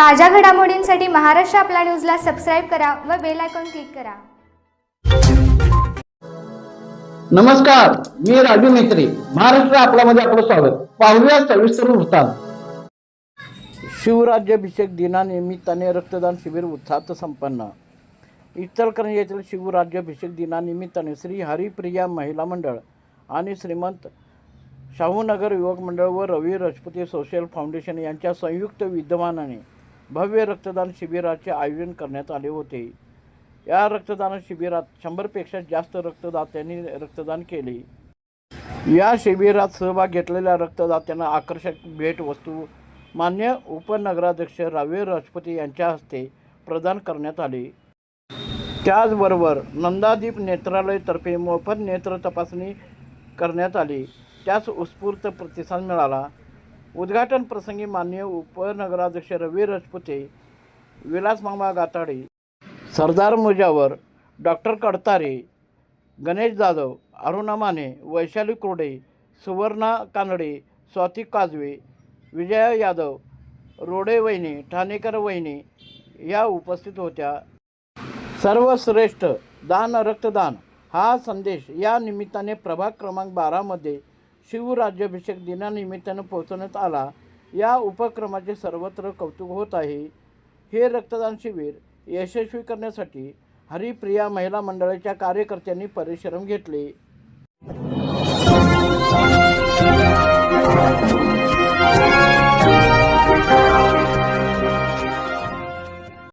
ताज्या घडामोडींसाठी महाराष्ट्र आपला न्यूजला सबस्क्राईब करा व बेल आयकॉन क्लिक करा. नमस्कार मी राजू मेत्री महाराष्ट्र आपल्यामध्ये आपलं स्वागत. पाहूया सविस्तर वृत्तांत. शिवराज्याभिषेक दिनानिमित्ताने रक्तदान शिबिर उत्साहात संपन्न. इचलकरंजी येथील शिवराज्याभिषेक दिनानिमित्ताने श्री हरिप्रिया महिला मंडळ आणि श्रीमंत शाहूनगर युवक मंडळ व रवी राजपुती सोशल फाउंडेशन यांच्या संयुक्त विद्यमानाने भव्य रक्तदान शिबिराचे आयोजन करण्यात आले होते. या रक्तदान शिबिरात शंभरपेक्षा जास्त रक्तदात्यांनी रक्तदान केले. या शिबिरात सहभाग घेतलेल्या रक्तदात्यांना आकर्षक भेटवस्तू मान्य उपनगराध्यक्ष रावे राजपती यांच्या हस्ते प्रदान करण्यात आले. त्याचबरोबर नंदादीप नेत्रालयतर्फे मोफत नेत्र तपासणी करण्यात आली. त्यास उत्स्फूर्त प्रतिसाद मिळाला. उद्घाटन प्रसंगी मान्य उपनगराध्यक्ष रवी राजपुते विलास मामा गाताडे सरदार मुजावर डॉक्टर कडतारे गणेश जाधव अरुणा माने वैशाली कुरडे सुवर्णा कानडे स्वाती काजवे विजया यादव रोडे वहिनी ठाणेकर वहिनी या उपस्थित होत्या. सर्वश्रेष्ठ दान रक्तदान हा संदेश या निमित्ताने प्रभाग क्रमांक बारामध्ये शिवराज्याभिषेक दिनानिमित्तानं पोहोचवण्यात आला. या उपक्रमाचे सर्वत्र कौतुक होत आहे. हे रक्तदान शिबिर यशस्वी करण्यासाठी हरिप्रिया महिला मंडळाच्या कार्यकर्त्यांनी परिश्रम घेतले.